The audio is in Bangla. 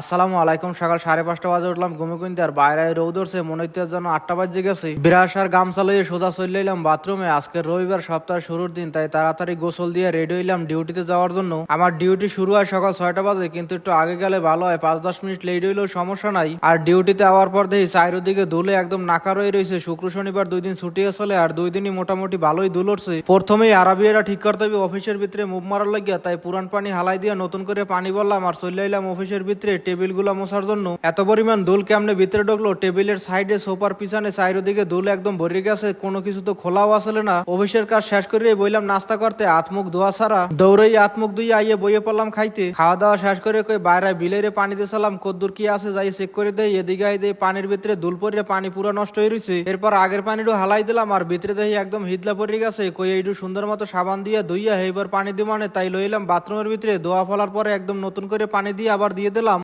আসসালামু আলাইকুম, সকাল সাড়ে পাঁচটা বাজে উঠলাম, ঘুমে কিনতে আর বাইরে রোদ উঠছে, মনে হচ্ছে যেন আটটা বাজে গেছে। বিরাস আর গামছা লইয়ে সোজা চলে এলাম বাথরুমে। আজকে রবিবার, সপ্তাহের শুরুর দিন, তাই তাড়াতাড়ি গোসল দিয়ে রেডি হইলাম ডিউটিতে যাওয়ার জন্য। আমার ডিউটি শুরু হয় সকাল ছয়টা বাজে, কিন্তু একটু আগে গেলে ভালো হয়, পাঁচ দশ মিনিট লেট হইলেও সমস্যা নাই। আর ডিউটিতে আওয়ার পর দেখি চারিদিকে ধুলে একদম নাকা রয়ে রয়েছে শুক্র শনিবার দুই দিন ছুটি চলে, আর দুই দিনই মোটামুটি ভালোই ধুল উঠছে। প্রথমেই আরবিয়াটা ঠিক করতে হবে, অফিসের ভিতরে মুভ মারার লাগিয়া, তাই পুরান পানি হালাই দিয়ে নতুন করে পানি বললাম, আর চলে এলাম অফিসের ভিতরে টেবিলগুলা মোছার জন্য। এত পরিমাণ দুল কেমনে ভিতরে ঢুকলো? টেবিলের সাইডে, সোফার পিছনে, চারিদিকে দুল একদম ভরে গেছে, কোনো কিছু তো খোলাও আসলে না। অফিসের কাজ শেষ করে বইলাম নাস্তা করতে আত্মুখ ধোয়া ছাড়া। দৌড়েই আত্মুখ ধুয়ে আইয়ে বইয়ে পড়লাম খাইতে। খাওয়া দাওয়া শেষ করে কই বাইরে বিলেরে পানি দিয়েছিলাম কদ্দুর কি আছে যাই চেক করে দেই, এদিকে আই দেই পানির ভিতরে দুল পরে পানি পুরো নষ্ট হয়ে রয়েছে এরপর আগের পানিটা হালাই দিলাম, আর ভিতরে দেখি একদম হিদলা পরে গেছে। কই এইটু সুন্দর মতো সাবান দিয়ে ধুইয়া এইবার পানি দিয়ে মানে তাই লইলাম, বাথরুমের ভিতরে ধোয়া ফলার পরে একদম নতুন করে পানি দিয়ে আবার দিয়ে দিলাম।